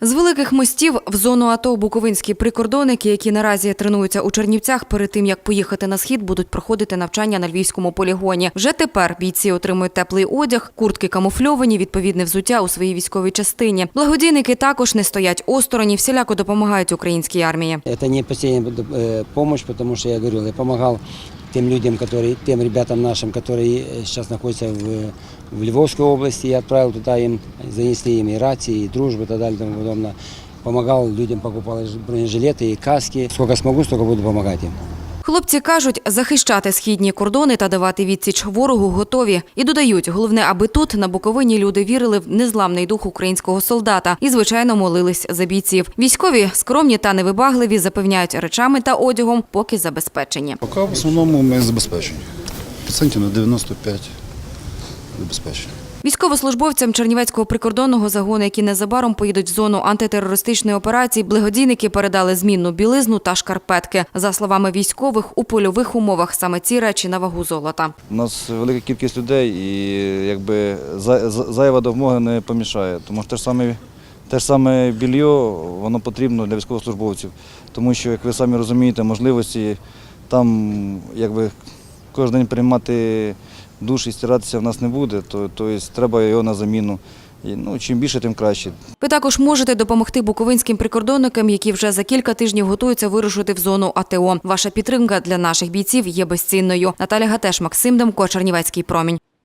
З великих мостів в зону АТО буковинські прикордонники, які наразі тренуються у Чернівцях, перед тим як поїхати на схід, будуть проходити навчання на львівському полігоні. Вже тепер бійці отримують теплий одяг, куртки камуфльовані, відповідне взуття у своїй військовій частині. Благодійники також не стоять осторонь всіляко допомагають українській армії. Это не последняя э, помощь, потому что я говорил, я помогал тем людям, которые, тем ребятам нашим, которые э, сейчас находятся в, в Львовской области. Я отправил туда им, занесли им и рации, и дружбы и так далее и тому подобное. Помогал людям, покупал и бронежилеты и каски. Сколько смогу, столько буду помогать им. Хлопці кажуть, захищати східні кордони та давати відсіч ворогу готові. І додають, головне, аби тут на Буковині люди вірили в незламний дух українського солдата і, звичайно, молились за бійців. Військові скромні та невибагливі запевняють речами та одягом, поки забезпечені. Поки в основному ми забезпечені. Процентів на 95 забезпечені. Військовослужбовцям Чернівецького прикордонного загону, які незабаром поїдуть в зону антитерористичної операції, благодійники передали змінну білизну та шкарпетки. За словами військових, у польових умовах саме ці речі на вагу золота. У нас велика кількість людей і якби за- за- зайва допомога не помішає. Тому що те ж саме, те ж саме більйо, воно потрібно для військовослужбовців. Тому що, як ви самі розумієте, можливості там якби кожен день приймати душ і стиратися в нас не буде, то, то есть, треба його на заміну. І, ну, чим більше, тим краще. Ви також можете допомогти буковинським прикордонникам, які вже за кілька тижнів готуються вирушити в зону АТО. Ваша підтримка для наших бійців є безцінною. Наталя Гатеш, Максим Демко, Чернівецький промінь.